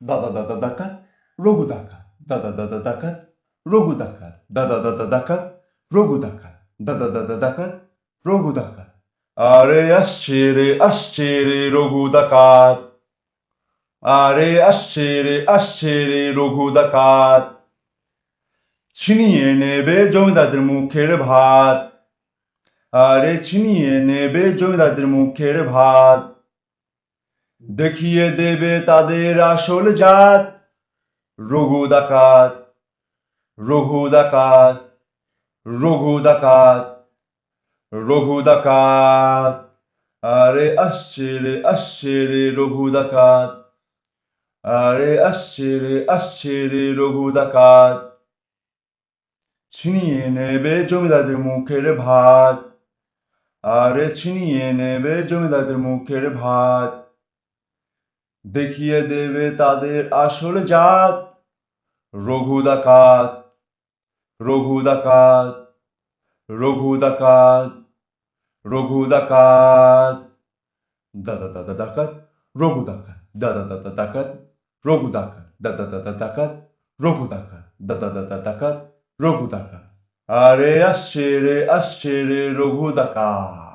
দাদা দাদা ডাকাত রঘু ডাকাত দাদা দাদা ডাকাত রঘু ডাকাত দাদা দাদা ডাকাত রঘু ডাকাত দাদা দাদা ডাকাত রঘু ডাকাত আরে আসছে রে আসছে রে রঘু ডাকাত আরে আসছে রে আসছে রে রঘু ডাকাত ছিনিয়ে নেবে জমিদারদের মুখের ভাত আরে ছিনিয়ে নেবে জমিদারদের মুখের ভাত দেখিয়ে দেবে তাদের আসল জাত। রঘু ডাকাত রঘু ডাকাত রঘু ডাকাত রঘু ডাকাত আরে আসছে রে আসছে রে রঘু ডাকাত আরে আসছে রে আসছে রে রঘু ডাকাত ছিনিয়ে নেবে জমিদারদের মুখের ভাত। আরে ছিনিয়ে নেবে জমিদারদের মুখের ভাত। দেখিয়ে দেবে তাদের আসল জাত। রঘু ডাকাত রঘু ডাকাত রঘু ডাকাত রঘু ডাকাত দাদা দাদা ডাকাত রঘু ডাকাত দাদা দাদা ডাকাত রঘু ডাকাত দাদা দাদা ডাকাত রঘু ডাকাত দাদা দাদা ডাকাত রঘু ডাকাত আরে আসছে রে আসছে রে রঘু ডাকাত